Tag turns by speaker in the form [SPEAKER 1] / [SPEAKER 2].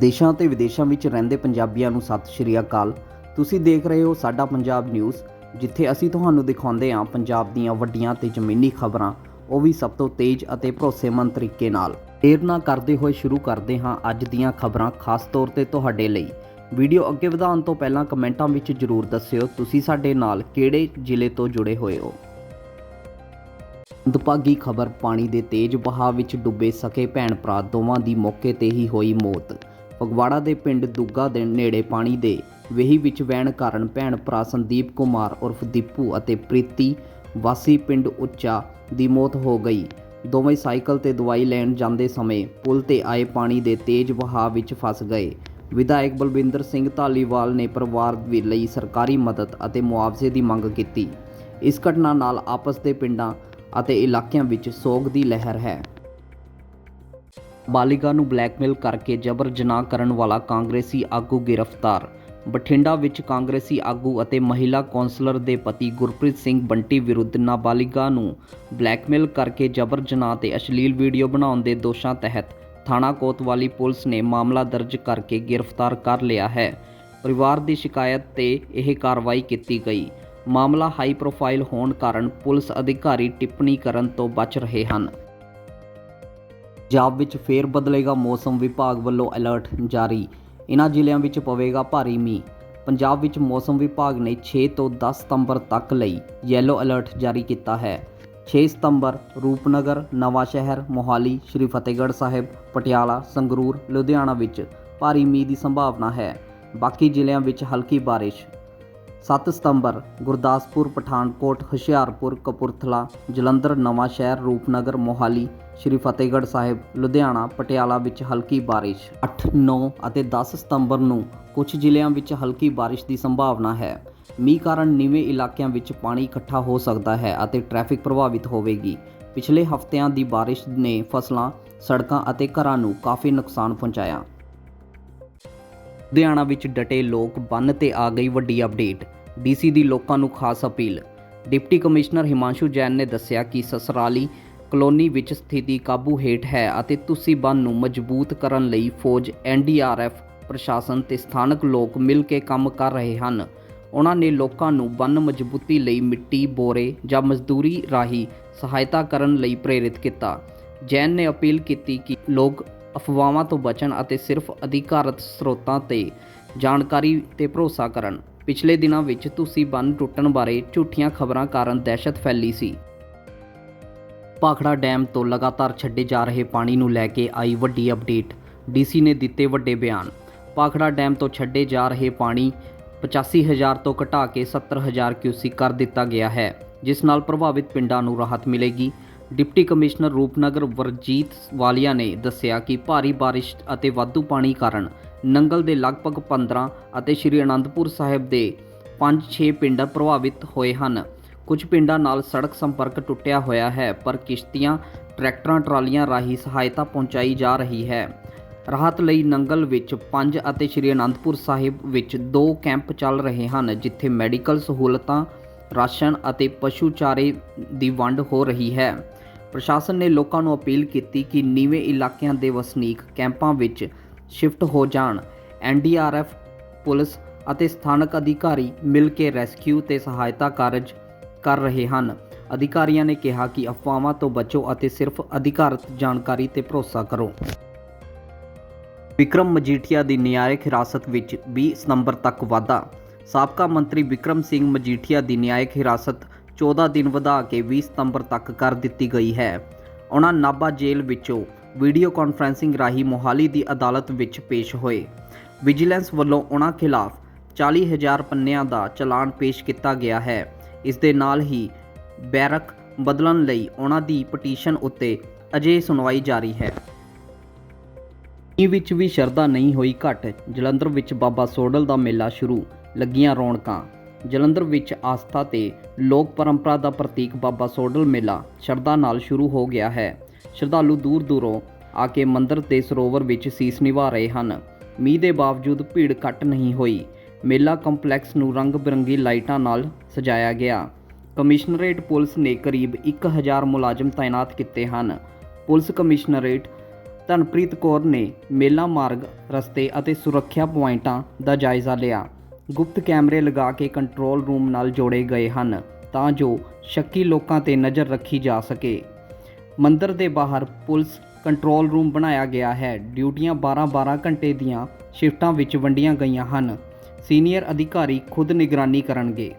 [SPEAKER 1] ਦੇਸ਼ਾਂ ਤੇ ਵਿਦੇਸ਼ਾਂ ਵਿੱਚ ਰਹਿੰਦੇ ਪੰਜਾਬੀਆਂ ਨੂੰ ਸਤਿ ਸ਼੍ਰੀ ਅਕਾਲ। ਤੁਸੀਂ ਦੇਖ ਰਹੇ ਹੋ ਸਾਡਾ ਪੰਜਾਬ ਨਿਊਜ਼, ਜਿੱਥੇ ਅਸੀਂ ਤੁਹਾਨੂੰ ਦਿਖਾਉਂਦੇ ਹਾਂ ਪੰਜਾਬ ਦੀਆਂ ਵੱਡੀਆਂ ਤੇ ਜ਼ਮੀਨੀ ਖਬਰਾਂ। ਉਹ ਵੀ ਸਭ ਤੋਂ ਤੇਜ਼ ਅਤੇ ਭਰੋਸੇਮੰਦ ਤਰੀਕੇ ਨਾਲ। ਦੇਰ ਨਾ ਕਰਦੇ ਹੋਏ ਸ਼ੁਰੂ ਕਰਦੇ ਹਾਂ ਅੱਜ ਦੀਆਂ ਖਬਰਾਂ, ਖਾਸ ਤੌਰ ਤੇ ਤੁਹਾਡੇ ਲਈ। ਵੀਡੀਓ ਅੱਗੇ ਵਧਾਉਣ ਤੋਂ ਪਹਿਲਾਂ ਕਮੈਂਟਾਂ ਵਿੱਚ ਜਰੂਰ ਦੱਸਿਓ, ਤੁਸੀਂ ਸਾਡੇ ਨਾਲ ਕਿਹੜੇ ਜ਼ਿਲ੍ਹੇ ਤੋਂ ਜੁੜੇ ਹੋਏ ਹੋ? ਦੁਪਾਗੀ ਖਬਰ, ਪਾਣੀ ਦੇ ਤੇਜ਼ ਬਹਾਅ ਵਿੱਚ ਡੁੱਬੇ ਸਕੇ ਭੈਣ ਭਰਾ ਦੋਵਾਂ ਦੀ ਮੌਕੇ ਤੇ ਹੀ ਹੋਈ ਮੌਤ। ਫਗਵਾੜਾ ਦੇ ਪਿੰਡ ਦੁੱਗਾ ਦੇ ਨੇੜੇ ਪਾਣੀ ਦੇ ਵੇਹੀ ਵਿੱਚ ਵਹਿਣ ਕਾਰਨ ਭੈਣ ਭਰਾ ਸੰਦੀਪ ਕੁਮਾਰ ਉਰਫ ਦੀਪੂ ਅਤੇ ਪ੍ਰੀਤੀ ਵਾਸੀ ਪਿੰਡ ਉੱਚਾ ਦੀ ਮੌਤ ਹੋ ਗਈ। ਦੋਵੇਂ ਸਾਈਕਲ ਤੇ ਦਵਾਈ ਲੈਣ ਜਾਂਦੇ ਸਮੇਂ ਪੁਲ ਤੇ ਆਏ ਪਾਣੀ ਦੇ ਤੇਜ਼ ਵਹਾਅ ਵਿੱਚ ਫਸ ਗਏ। ਵਿਧਾਇਕ ਬਲਵਿੰਦਰ ਸਿੰਘ ਧਾਲੀਵਾਲ ਨੇ ਪਰਿਵਾਰ ਵੀ ਲਈ ਸਰਕਾਰੀ ਮਦਦ ਅਤੇ ਮੁਆਵਜ਼ੇ ਦੀ ਮੰਗ ਕੀਤੀ। ਇਸ ਘਟਨਾ ਨਾਲ ਆਪਸ ਦੇ ਪਿੰਡਾਂ ਅਤੇ ਇਲਾਕਿਆਂ ਵਿੱਚ ਸੋਗ ਦੀ ਲਹਿਰ ਹੈ। ਬਾਲਿਗਾ ਨੂੰ ਬਲੈਕਮੇਲ ਕਰਕੇ ਜਬਰ ਜਨਾਹ ਕਰਨ ਵਾਲਾ ਕਾਂਗਰਸੀ ਆਗੂ ਗ੍ਰਿਫਤਾਰ। ਬਠਿੰਡਾ ਵਿੱਚ ਕਾਂਗਰਸੀ ਆਗੂ ਅਤੇ ਮਹਿਲਾ ਕੌਂਸਲਰ ਦੇ ਪਤੀ ਗੁਰਪ੍ਰੀਤ ਸਿੰਘ ਬੰਟੀ ਵਿਰੁੱਧ ਨਾਬਾਲਿਗਾ ਨੂੰ ਬਲੈਕਮੇਲ ਕਰਕੇ ਜਬਰ ਜਨਾਹ ਤੇ ਅਸ਼ਲੀਲ ਵੀਡੀਓ ਬਣਾਉਣ ਦੇ ਦੋਸ਼ਾਂ ਤਹਿਤ ਥਾਣਾ ਕੋਤਵਾਲੀ ਪੁਲਿਸ ਨੇ ਮਾਮਲਾ ਦਰਜ ਕਰਕੇ ਗ੍ਰਿਫਤਾਰ ਕਰ ਲਿਆ ਹੈ। ਪਰਿਵਾਰ ਦੀ ਸ਼ਿਕਾਇਤ ਤੇ ਇਹ ਕਾਰਵਾਈ ਕੀਤੀ ਗਈ। ਮਾਮਲਾ ਹਾਈ ਪ੍ਰੋਫਾਈਲ ਹੋਣ ਕਾਰਨ ਪੁਲਿਸ ਅਧਿਕਾਰੀ ਟਿੱਪਣੀ ਕਰਨ ਤੋਂ ਬਚ ਰਹੇ ਹਨ। ਪੰਜਾਬ ਵਿੱਚ ਫੇਰ ਬਦਲੇਗਾ ਮੌਸਮ ਵਿਭਾਗ ਵੱਲੋਂ ਅਲਰਟ ਜਾਰੀ। ਇਨ੍ਹਾਂ ਜ਼ਿਲ੍ਹਿਆਂ ਵਿੱਚ ਪਵੇਗਾ ਭਾਰੀ ਮੀਂਹ। ਪੰਜਾਬ ਵਿੱਚ ਮੌਸਮ ਵਿਭਾਗ ਨੇ 6 ਤੋਂ 10 ਸਤੰਬਰ ਤੱਕ ਲਈ ਯੈਲੋ ਅਲਰਟ ਜਾਰੀ ਕੀਤਾ ਹੈ। 6 ਸਤੰਬਰ, ਰੂਪਨਗਰ ਨਵਾਂ ਸ਼ਹਿਰ ਮੋਹਾਲੀ, ਸ਼੍ਰੀ ਫਤਿਹਗੜ੍ਹ ਸਾਹਿਬ, ਪਟਿਆਲਾ, ਸੰਗਰੂਰ, ਲੁਧਿਆਣਾ ਵਿੱਚ ਭਾਰੀ ਮੀਂਹ ਦੀ ਸੰਭਾਵਨਾ ਹੈ। ਬਾਕੀ ਜ਼ਿਲ੍ਹਿਆਂ ਵਿੱਚ ਹਲਕੀ ਬਾਰਿਸ਼। 7 ਸਤੰਬਰ, ਗੁਰਦਾਸਪੁਰ, ਪਠਾਨਕੋਟ, ਹੁਸ਼ਿਆਰਪੁਰ, ਕਪੂਰਥਲਾ, ਜਲੰਧਰ ਨਵਾਂ ਸ਼ਹਿਰ ਰੂਪਨਗਰ, ਮੋਹਾਲੀ ਸ਼੍ਰੀ ਫਤਿਹਗੜ੍ਹ ਸਾਹਿਬ, ਲੁਧਿਆਣਾ, ਪਟਿਆਲਾ ਵਿੱਚ ਹਲਕੀ ਬਾਰਿਸ਼। 8 9 ਅਤੇ 10 ਸਤੰਬਰ ਨੂੰ ਕੁਝ ਜ਼ਿਲ੍ਹਿਆਂ ਵਿੱਚ ਹਲਕੀ ਬਾਰਿਸ਼ ਦੀ ਸੰਭਾਵਨਾ ਹੈ। ਮੀਂਹ ਕਾਰਨ ਨੀਵੇਂ ਇਲਾਕਿਆਂ ਵਿੱਚ ਪਾਣੀ ਇਕੱਠਾ ਹੋ ਸਕਦਾ ਹੈ ਅਤੇ ਟ੍ਰੈਫਿਕ ਪ੍ਰਭਾਵਿਤ ਹੋਵੇਗੀ। ਪਿਛਲੇ ਹਫ਼ਤਿਆਂ ਦੀ ਬਾਰਿਸ਼ ਨੇ ਫਸਲਾਂ, ਸੜਕਾਂ ਅਤੇ ਘਰਾਂ ਨੂੰ ਕਾਫੀ ਨੁਕਸਾਨ ਪਹੁੰਚਾਇਆ। ਲੁਧਿਆਣਾ ਵਿੱਚ ਡਟੇ ਲੋਕ ਬੰਨ ਤੇ ਆ ਗਈ ਵੱਡੀ ਅਪਡੇਟ। ਡੀਸੀ ਦੀ ਲੋਕਾਂ ਨੂੰ ਖਾਸ appeal. Deputy commissioner Himanshu Jain ਨੇ ਦੱਸਿਆ ਕਿ ਸਸਰਾਲੀ ਕਲੋਨੀ ਵਿੱਚ ਸਥਿਤੀ ਕਾਬੂ ਹੇਠ ਹੈ ਅਤੇ ਤੁਸੀਂ ਬੰਨ ਨੂੰ ਮਜ਼ਬੂਤ ਕਰਨ ਲਈ ਫੌਜ ਐਨਡੀਆਰਐਫ ਪ੍ਰਸ਼ਾਸਨ ਤੇ ਸਥਾਨਕ ਲੋਕ ਮਿਲ ਕੇ ਕੰਮ ਕਰ ਰਹੇ ਹਨ। ਉਹਨਾਂ ਨੇ ਲੋਕਾਂ ਨੂੰ ਬੰਨ ਮਜ਼ਬੂਤੀ ਲਈ ਮਿੱਟੀ, ਬੋਰੇ ਜਾਂ ਮਜ਼ਦੂਰੀ ਰਾਹੀਂ ਸਹਾਇਤਾ ਕਰਨ ਲਈ ਪ੍ਰੇਰਿਤ ਕੀਤਾ। ਜੈਨ ਨੇ ਅਪੀਲ ਕੀਤੀ ਕਿ ਲੋਕ ਅਫਵਾਹਾਂ ਤੋਂ ਬਚਣ ਅਤੇ ਸਿਰਫ ਅਧਿਕਾਰਤ ਸਰੋਤਾਂ ਤੇ ਜਾਣਕਾਰੀ ਤੇ ਭਰੋਸਾ ਕਰਨ। ਪਿਛਲੇ ਦਿਨਾਂ ਵਿੱਚ ਤੁਸੀਂ ਬੰਨ ਟੁੱਟਣ ਬਾਰੇ ਝੂਠੀਆਂ ਖਬਰਾਂ ਕਾਰਨ ਦਹਿਸ਼ਤ ਫੈਲੀ ਸੀ। ਭਾਖੜਾ ਡੈਮ ਤੋਂ ਲਗਾਤਾਰ ਛੱਡੇ ਜਾ ਰਹੇ ਪਾਣੀ ਨੂੰ ਲੈ ਕੇ ਆਈ ਵੱਡੀ ਅਪਡੇਟ। ਡੀਸੀ ਨੇ ਦਿੱਤੇ ਵੱਡੇ ਬਿਆਨ। ਭਾਖੜਾ ਡੈਮ ਤੋਂ ਛੱਡੇ ਜਾ ਰਹੇ ਪਾਣੀ 85000 ਤੋਂ ਘਟਾ ਕੇ 70000 ਕਿਊਸਿਕ ਕਰ ਦਿੱਤਾ ਗਿਆ ਹੈ, ਜਿਸ ਨਾਲ ਪ੍ਰਭਾਵਿਤ ਪਿੰਡਾਂ ਨੂੰ ਰਾਹਤ ਮਿਲੇਗੀ। ਡਿਪਟੀ ਕਮਿਸ਼ਨਰ ਰੂਪਨਗਰ ਵਰਜੀਤ ਵਾਲੀਆ ਨੇ ਦੱਸਿਆ ਕਿ ਭਾਰੀ ਬਾਰਿਸ਼ ਅਤੇ ਵਾਧੂ ਪਾਣੀ ਕਾਰਨ ਨੰਗਲ ਦੇ ਲਗਭਗ 15 ਅਤੇ ਸ਼੍ਰੀ ਅਨੰਦਪੁਰ ਸਾਹਿਬ ਦੇ 5-6 ਪਿੰਡ ਪ੍ਰਭਾਵਿਤ ਹੋਏ ਹਨ। ਕੁਝ ਪਿੰਡਾਂ ਨਾਲ ਸੜਕ ਸੰਪਰਕ ਟੁੱਟਿਆ ਹੋਇਆ ਹੈ, ਪਰ ਕਿਸ਼ਤੀਆਂ, ਟਰੈਕਟਰਾਂ, ਟਰਾਲੀਆਂ ਰਾਹੀਂ ਸਹਾਇਤਾ ਪਹੁੰਚਾਈ ਜਾ ਰਹੀ ਹੈ। ਰਾਹਤ ਲਈ ਨੰਗਲ ਵਿੱਚ 5 ਅਤੇ ਸ਼੍ਰੀ ਅਨੰਦਪੁਰ ਸਾਹਿਬ ਵਿੱਚ 2 ਕੈਂਪ ਚੱਲ ਰਹੇ ਹਨ, ਜਿੱਥੇ ਮੈਡੀਕਲ ਸਹੂਲਤਾਂ, ਰਾਸ਼ਨ ਅਤੇ ਪਸ਼ੂ ਚਾਰੇ ਦੀ ਵੰਡ ਹੋ ਰਹੀ ਹੈ। ਪ੍ਰਸ਼ਾਸਨ ਨੇ ਲੋਕਾਂ ਨੂੰ ਅਪੀਲ ਕੀਤੀ ਕਿ ਨੀਵੇਂ ਇਲਾਕਿਆਂ ਦੇ ਵਸਨੀਕ ਕੈਂਪਾਂ ਵਿੱਚ ਸ਼ਿਫਟ ਹੋ ਜਾਣ। ਐਨਡੀਆਰਐਫ ਪੁਲਿਸ ਅਤੇ ਸਥਾਨਕ ਅਧਿਕਾਰੀ ਮਿਲ ਕੇ ਰੈਸਕਿਊ ਤੇ ਸਹਾਇਤਾ ਕਾਰਜ ਕਰ ਰਹੇ ਹਨ। ਅਧਿਕਾਰੀਆਂ ਨੇ ਕਿਹਾ ਕਿ ਅਫਵਾਹਾਂ ਤੋਂ ਬਚੋ ਅਤੇ ਸਿਰਫ ਅਧਿਕਾਰਤ ਜਾਣਕਾਰੀ ਤੇ ਭਰੋਸਾ ਕਰੋ। ਵਿਕਰਮ ਮਜੀਠੀਆ ਦੀ ਨਿਆਇਕ ਹਿਰਾਸਤ ਵਿੱਚ 20 ਸਤੰਬਰ ਤੱਕ ਵਾਧਾ। ਸਾਬਕਾ ਮੰਤਰੀ ਵਿਕਰਮ ਸਿੰਘ ਮਜੀਠੀਆ ਦੀ ਨਿਆਇਕ ਹਿਰਾਸਤ 14 ਦਿਨ ਵਧਾ ਕੇ 20 ਸਤੰਬਰ ਤੱਕ ਕਰ ਦਿੱਤੀ ਗਈ ਹੈ। ਉਹਨਾਂ ਨਾਭਾ ਜੇਲ੍ਹ ਵਿੱਚੋਂ ਵੀਡੀਓ ਕਾਨਫਰੈਂਸਿੰਗ ਰਾਹੀਂ ਮੋਹਾਲੀ ਦੀ ਅਦਾਲਤ ਵਿੱਚ ਪੇਸ਼ ਹੋਏ। ਵਿਜੀਲੈਂਸ ਵੱਲੋਂ ਉਹਨਾਂ ਖਿਲਾਫ 40000 ਪੰਨਿਆਂ ਦਾ ਚਲਾਨ ਪੇਸ਼ ਕੀਤਾ ਗਿਆ ਹੈ। ਇਸ ਦੇ ਨਾਲ ਹੀ ਬੈਰਕ ਬਦਲਣ ਲਈ ਉਹਨਾਂ ਦੀ ਪਟੀਸ਼ਨ ਉੱਤੇ ਅਜੇ ਸੁਣਵਾਈ ਜਾਰੀ ਹੈ। ਇਹ ਵਿੱਚ ਵੀ ਸ਼ਰਧਾ ਨਹੀਂ ਹੋਈ ਘਟ। ਜਲੰਧਰ ਵਿੱਚ ਬਾਬਾ ਸੋਡਲ ਦਾ ਮੇਲਾ ਸ਼ੁਰੂ, ਲੱਗੀਆਂ ਰੌਣਕਾਂ। ਜਲੰਧਰ ਵਿੱਚ ਆਸਥਾ ਤੇ ਲੋਕ ਪਰੰਪਰਾ ਦਾ ਪ੍ਰਤੀਕ ਬਾਬਾ ਸੋਡਲ ਮੇਲਾ ਸ਼ਰਧਾ ਨਾਲ ਸ਼ੁਰੂ ਹੋ ਗਿਆ ਹੈ। ਸ਼ਰਧਾਲੂ ਦੂਰ ਦੂਰੋਂ ਆ ਕੇ ਮੰਦਰ ਤੇ ਸਰੋਵਰ ਵਿੱਚ ਸੀਸ ਨਿਭਾ ਰਹੇ ਹਨ। ਮੀਂਹ ਦੇ ਬਾਵਜੂਦ ਭੀੜ ਘੱਟ ਨਹੀਂ ਹੋਈ। ਮੇਲਾ ਕੰਪਲੈਕਸ ਨੂੰ ਰੰਗ ਬਿਰੰਗੀ ਲਾਈਟਾਂ ਨਾਲ ਸਜਾਇਆ ਗਿਆ। ਕਮਿਸ਼ਨਰੇਟ ਪੁਲਿਸ ਨੇ ਕਰੀਬ 1000 ਮੁਲਾਜ਼ਮ ਤਾਇਨਾਤ ਕੀਤੇ ਹਨ। ਪੁਲਿਸ ਕਮਿਸ਼ਨਰੇਟ ਧਨਪ੍ਰੀਤ ਕੌਰ ਨੇ ਮੇਲਾ ਮਾਰਗ, ਰਸਤੇ ਅਤੇ ਸੁਰੱਖਿਆ ਪੁਆਇੰਟਾਂ ਦਾ ਜਾਇਜ਼ਾ ਲਿਆ। ਗੁਪਤ ਕੈਮਰੇ ਲਗਾ ਕੇ ਕੰਟਰੋਲ ਰੂਮ ਨਾਲ ਜੋੜੇ ਗਏ ਹਨ ਤਾਂ ਜੋ ਸ਼ੱਕੀ ਲੋਕਾਂ ਤੇ ਨਜ਼ਰ ਰੱਖੀ ਜਾ ਸਕੇ। ਮੰਦਰ ਦੇ ਬਾਹਰ ਪੁਲਿਸ ਕੰਟਰੋਲ ਰੂਮ ਬਣਾਇਆ ਗਿਆ ਹੈ। ਡਿਊਟੀਆਂ 12-12 ਘੰਟੇ ਦੀਆਂ ਸ਼ਿਫਟਾਂ ਵਿੱਚ ਵੰਡੀਆਂ ਗਈਆਂ ਹਨ। ਸੀਨੀਅਰ ਅਧਿਕਾਰੀ ਖੁਦ ਨਿਗਰਾਨੀ ਕਰਨਗੇ।